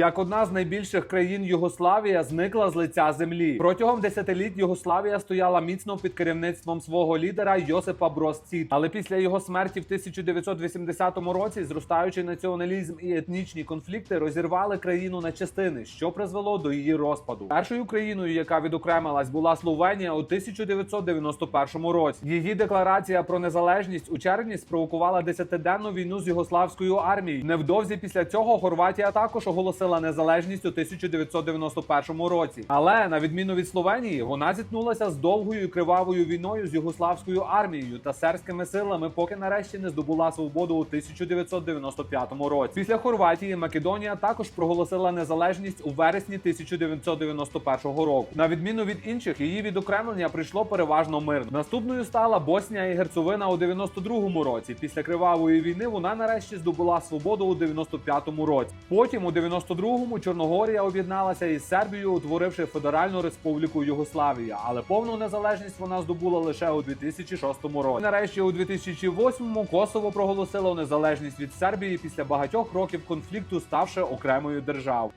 Як одна з найбільших країн Югославія зникла з лиця землі. Протягом десятиліть Югославія стояла міцно під керівництвом свого лідера Йосипа Тіта. Але після його смерті в 1980 році зростаючий націоналізм і етнічні конфлікти розірвали країну на частини, що призвело до її розпаду. Першою країною, яка відокремилась, була Словенія у 1991 році. Її декларація про незалежність у червні спровокувала десятиденну війну з югославською армією. Невдовзі після цього Хорватія також оголосила незалежність у 1991 році. Але на відміну від Словенії, вона зіткнулася з довгою і кривавою війною з югославською армією та сербськими силами, поки нарешті не здобула свободу у 1995 році. Після Хорватії Македонія також проголосила незалежність у вересні 1991 року. На відміну від інших, її відокремлення прийшло переважно мирно. Наступною стала Боснія і Герцевина у 92-му році. Після кривавої війни вона нарешті здобула свободу у 95-му році. Потім у 92-му Чорногорія об'єдналася із Сербією, утворивши Федеральну Республіку Югославія. Але повну незалежність вона здобула лише у 2006 році. Нарешті у 2008-му Косово проголосило незалежність від Сербії після багатьох років конфлікту, ставши окремою державою.